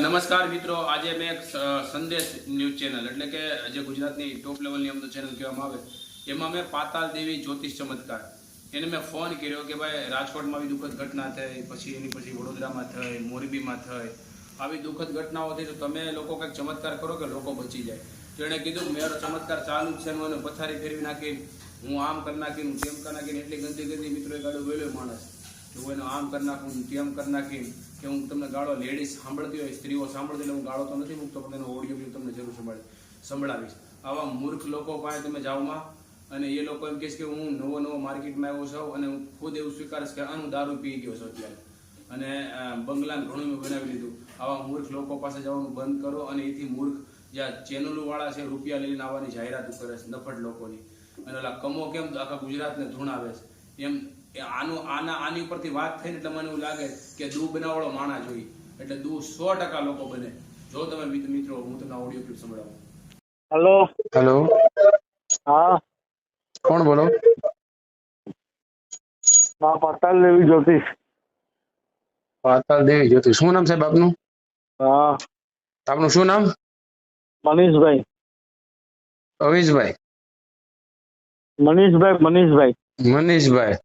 નમસ્કાર મિત્રો. આજે મેં એક સંદેશ ન્યૂઝ ચેનલ, એટલે કે જે ગુજરાતની ટોપ લેવલની અમને ચેનલ કહેવામાં આવે, એમાં મેં પાતાલ દેવી જ્યોતિષ ચમત્કાર. એને મેં ફોન કર્યો કે ભાઈ, રાજકોટમાં આવી દુઃખદ ઘટના થઈ, પછી એની પછી વડોદરામાં થઈ, મોરબીમાં થઈ, આવી દુઃખદ ઘટનાઓ થઈ તો તમે લોકો કંઈક ચમત્કાર કરો કે લોકો બચી જાય. તો એણે કીધું મારો ચમત્કાર ચાલુ છે હું એને પથારી ફેરવી નાખી હું આમ કરી નાખી હું તેમ કરી નાખીને, એટલી ગંદી ગંદી મિત્રો એ ગાડું વેલો માણસ. હું એનો આમ કરી નાખું તેમ કરી નાખીને કે હું તમને ગાળો લેડીઝ સાંભળતી હોય, સ્ત્રીઓ સાંભળતી એટલે હું ગાળો તો નથી મૂકતો, પણ એનો ઓડિયો બી તમને જરૂર સંભાળી, સંભળાવીશ. આવા મૂર્ખ લોકો પાસે તમે જાઓમાં અને એ લોકો એમ કહેશ કે હું નવો નવો માર્કેટમાં આવ્યો છું અને હું ખુદ એવું સ્વીકારીશ કે આનું દારૂ પી ગયો છું અત્યારે. અને બંગલાને ઘણું મેં બનાવી લીધું. આવા મૂર્ખ લોકો પાસે જવાનું બંધ કરો અને એથી મૂર્ખ જ્યાં ચેનલોવાળા છે, રૂપિયા લઈને આવવાની જાહેરાત કરે છે, નફટ લોકોની. અને ઓલા કમો કેમ આખા ગુજરાતને ધૂણાવે છે? એમ એ આનું આના આની ઉપરથી વાત થઈને એટલે મને એવું લાગે કે દૂ બનાવવાળો માણા જોઈ એટલે દૂ સો ટકા લોકો બને. જો તમે મિત્રો હું તમને ઓડિયો ક્લિપ સંભળાવું. હેલો. હેલો. હા. કોણ બોલો? હા પતાલ દેવી જ્યોતિષ પાતાલ દેવી જ્યોતિ. શું નામ સાહેબ આપનું? હા. આપનું શું નામ? મનીષભાઈ. અવિશભાઈ. મનીષભાઈ મનીષભાઈ. મનીષભાઈ.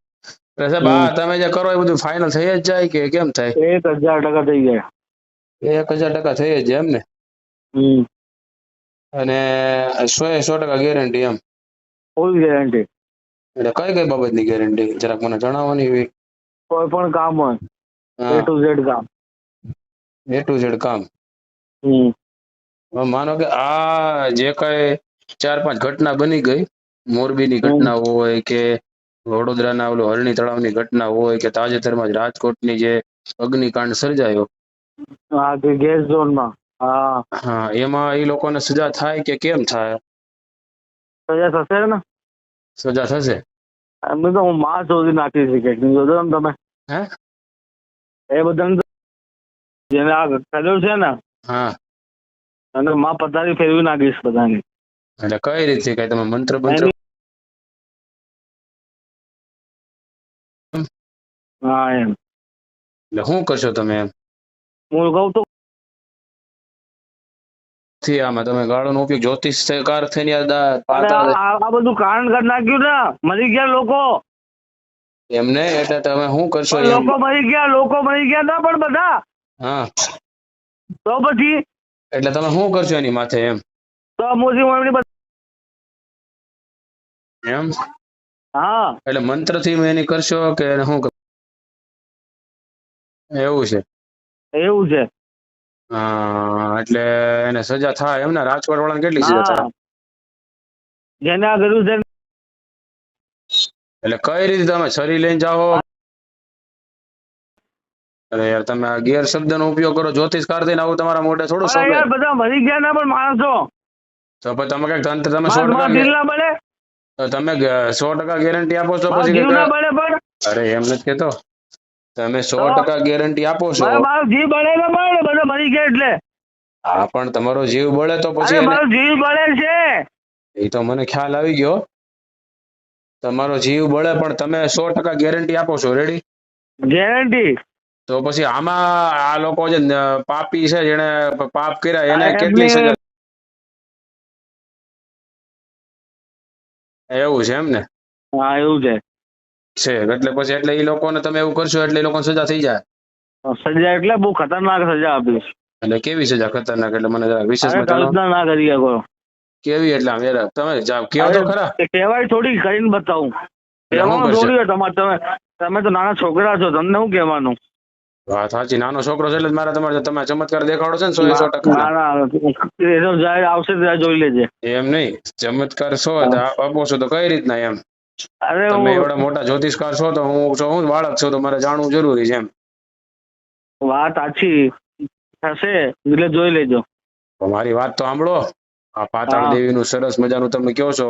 એટલે સાહેબ હા તમે જે કરો એ બધું ફાઇનલ થઈ જ જાય કે કેમ થાય? એક હજાર ટકા થઈ જાય. એક હજાર ટકા થઈ જ જાય એમ ને? અને સો એ સો ટકા ગેરંટી એમ? ફૂલ ગેરંટી એટલે કઈ કઈ બાબતની ગેરંટી જરાક મને જણાવવાની એવી કોઈ પણ કામ હોય એ ટુ ઝેડ કામ. એ ટુ ઝેડ કામ. માનો કે આ જે કઈ ચાર પાંચ ઘટના બની ગઈ મોરબીની. ઘટના હોય કે વડોદરાના ઓલો હરણી તળાવની ઘટના હોય કે તાજેતરમાં જ રાજકોટની જે અગ્નિકાંડ સર્જાયો. હા ગેસ ઝોનમાં. હા. હા એમાં એ લોકોને સજા થાય કે કેમ થાય? સજા થશે ને? સજા થશે? એમને તો હું માં શોધી નાખી છે કે જોજો ને તમે. હે? એ બધાને જેને આ કર્યું છે ને હા. અને માં પતારી ફેરવી નાખીશ બધાની. એટલે કઈ રીતે? કઈ તમે મંત્ર મંત્ર હા એમ. એટલે શું કરશો તમે? એમ હું કહું તો થી આમાં તમે ગાળોનો ઉપયોગ જ્યોતિષ કાર થઈને આ દા- આ બધું કારણ કરી નાખ્યું ને. મરી ગયા લોકો. એમ નહીં એટલે તમે શું કરશો લોકો મરી ગયા લોકો મરી ગયા ના પણ બધા. હા. તો પછી? એટલે તમે શું કરશો એની માથે એમ? તો મોજી મોદી એમ? હા. એટલે મંત્રથી એની કરશો કે શું એવું છે. એવું છે. હા એટલે એને સજા થાય. એમ રાજકોટ વાળાને કેટલી સજા થાય? જેના છે એટલે કઈ રીતે તમે છરી લઈને જાઓ? અરે યાર તમે આ ગેર શબ્દ નો ઉપયોગ કરો. જ્યોતિષ કાર થઈને આવું તમારા મોઢે થોડું શોભે યાર બધા મરી ગયા ના પણ માણસો. તો પછી તમે કંઈક તંત્ર તમે સો ટકા તમે સો ટકા ગેરંટી આપો છો પછી અરે એમ નથી કેતો. તમે સો ટકા ગેરંટી આપો છો. મારો જીવ બળે ને બળે બધો મરી ગયા એટલે. હા પણ તમારો જીવ બળે તો પછી મારો જીવ બળે છે. એ તો મને ખ્યાલ આવી ગયો. તમારો જીવ બળે પણ તમે સો ટકા ગેરંટી આપો છો. રેડી ગેરંટી તો પછી આમાં આ લોકો જે પાપી છે જેને પાપ કર્યા એને કેટલી સજા? એવું છે એમ ને? હા એવું છે. છે. એટલે પછી એટલે એ લોકોને તમે એવું કરશો એટલે એ લોકોને સજા થઈ જાય. સજા એટલે બહુ ખતરનાક સજા આપીશ. એટલે કેવી સજા ખતરનાક? એટલે મને જરા વિશેષ ના કરી શકો કેવી એટલે આમ યાર તમે જાવ કયો તો ખરા. કહેવાય થોડી કરીને બતાવું. કહેવાનું થોડી તમારે તમે તમે તો નાના છોકરા છો તમને શું કહેવાનું? વાત સાચી નાનો છોકરો છે એટલે મારે તમારે તમે ચમત્કાર દેખાડો છે ને સો સો ટકા. ના ના એ જાય આવશે ત્યાં જોઈ લેજે. એમ નહીં ચમત્કાર છો આપો છો તો કઈ રીતના એમ? અરે તમે એવડા મોટા જ્યોતિષકાર છો તો હું છો હું બાળક છું તો મારે જાણવું જરૂરી છે એમ. વાત આછી થશે એટલે જોઈ લેજો. મારી વાત તો સાંભળો. આ પાતાળ દેવીનું સરસ મજાનું તમે કહો છો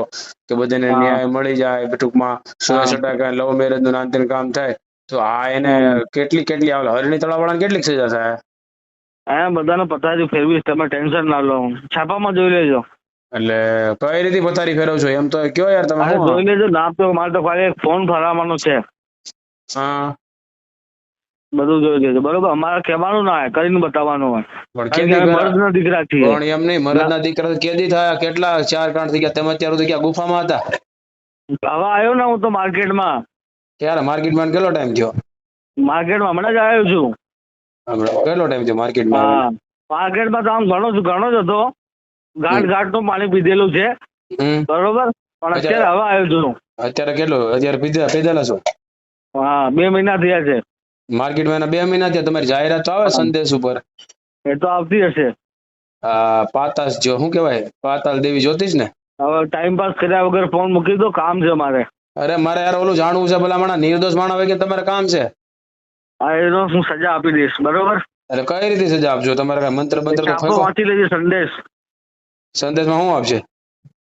કે બધાને ન્યાય મળી જાય ટૂંકમાં સો ટકા લવ મેરેજનું નાનતેન કામ થાય તો આ એને કેટલી કેટલી આવે હરણી તળાવ વાળાને કેટલી સજા થાય? હા બધાને પતાવી ફેરવીશ તમે ટેન્શન ના લો. છાપામાં જોઈ લેજો. એટલે કઈ રીતે પથારી ફેરવ છો એમ તો કયો યાર તમે જોઈ લેજો નામ તો મારે તો ખાલી ફોન ફરાવવાનો છે. હા. બધું જોઈ લેજો. બરોબર અમારે કહેવાનું ના હોય કરીને બતાવવાનું હોય. મરદના દીકરા છીએ. પણ એમ નહીં મરદના દીકરા કેદી થયા કેટલા ચાર કાંડ થઈ ગયા તમે અત્યારે ક્યાં ગુફામાં હતા? હવે આવ્યો ને હું તો માર્કેટમાં. ક્યારે? માર્કેટમાં કેટલો ટાઈમ થયો? માર્કેટમાં હમણાં જ આવ્યો છું. કેટલો ટાઈમ થયો માર્કેટમાં? માર્કેટમાં તો આમ ઘણો ઘણો જ હતો. ગાંઠ હમ. નું પાણી પીધેલું છે. બરોબર? પણ અત્યારે હવે આવ્યો છું અત્યારે કેટલું? અત્યારે પીધા પીધેલા છો? હા બે મહિના થયા છે. માર્કેટમાં એના બે મહિના થયા. તમારી જાહેરાત તો આવે સંદેશ ઉપર. એ તો આવતી હશે. આ પાતાસ જો શું કહેવાય? પાતાલ દેવી જ્યોતિષ ને? હવે ટાઈમ પાસ કર્યા વગર ફોન મૂકી દો કામ છે મારે. અરે મારે યાર ઓલું જાણવું છે ભલા માણા નિર્દોષ માણા હોય કે તમારે કામ છે? આ એનો હું સજા આપી દઈશ. બરોબર? અરે કઈ રીતે સજા આપજો? તમારે કઈ મંત્ર મંત્ર વાંચી લેજે સંદેશ. સંદેશમાં શું આપશે?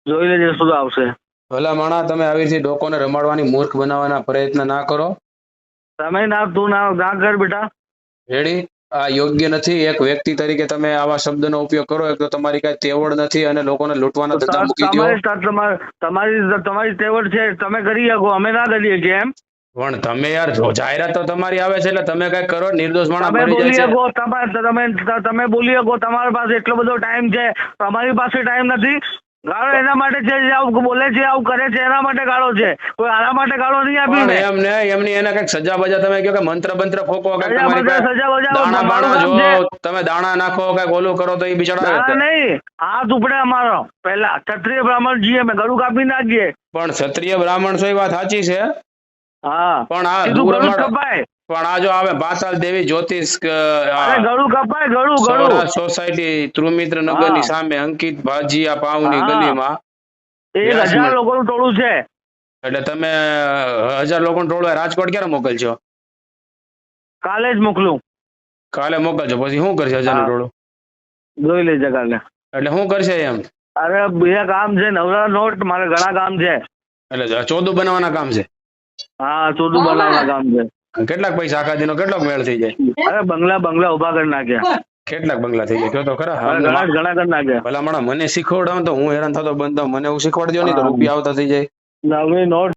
જોઈ લેજે શું આવશે ભલા માણા તમે આવી રીતે ડોકોને રમાડવાની મૂર્ખ બનાવવાના પ્રયત્ન ના કરો. તમે ના તું ના ના કર બેટા. રેડી આ યોગ્ય નથી. એક વ્યક્તિ તરીકે તમે આવા શબ્દનો ઉપયોગ કરો એક તો તમારી કઈ તેવડ નથી અને લોકોને લૂંટવાના ધંધા મૂકી દો. તમારી તમારી તેવડ છે. તમે કરી શકો અમે ના કરીએ છીએ એમ. પણ તમે યાર જાહેરાત તો તમારી આવે છે એટલે તમે કઈ કરો નિર્દોષ માણસ તમે બોલી શકો તમે તમે બોલી શકો તમારી પાસે એટલો બધો ટાઈમ છે અમારી પાસે ટાઈમ નથી. ગાળો એના માટે છે જે આવું બોલે છે આવું કરે છે એના માટે ગાળો છે. કોઈ આના માટે ગાળો નહીં આપી ને એમને એમની એને કંઈક સજા બજા તમે કહો કે મંત્ર બંત્ર ફોકો કંઈક દાણા બાણા જો તમે દાણા નાખો કંઈક ઓલું કરો તો એ બિચારા નહીં. હાથ ઉપડે અમારો. પહેલા ક્ષત્રિય બ્રાહ્મણ જીએ મેં ગળું કાપી નાખીએ. પણ ક્ષત્રિય બ્રાહ્મણ છો એ વાત સાચી છે. હા. પણ આ કપાય. પણ આ જો આવે ભાસાલ દેવી જ્યોતિષ ગળું કપાય ગળું ગળું. સોસાયટી ત્રુમિત્ર નગરની સામે અંકિત ભાજીયા પાઉની હા. ગલીમાં. એક હજાર લોકો લોકોનું ટોળું છે. એટલે તમે હજાર લોકો ટોળું રાજકોટ ક્યારે મોકલજો? કાલે જ મોકલું. કાલે મોકલજો પછી શું કરશે હજારનું ટોળું? જોઈ લેજે કાલે. એટલે શું કરશે એમ? અરે બીજા કામ છે નવરા નોટ મારે ઘણા કામ છે. એટલે ચોદું બનાવવાના કામ છે? હા ચોદું બનાવવાના કામ છે. કેટલાક પૈસા આખા દિનો કેટલોક મેળ થઈ જાય? અરે બંગલા બંગલા ઊભા કરી નાખ્યા. કેટલાક બંગલા થઈ ગયા તો ખરા. ઘણા ઘણા કરી નાખ્યા. ભલા માણા મને શીખવાડો તો હું હેરાન થતો બંધ મને હું શીખવાડજો નહીં તો રૂપિયા આવતા થઈ જાય. નવી નોટ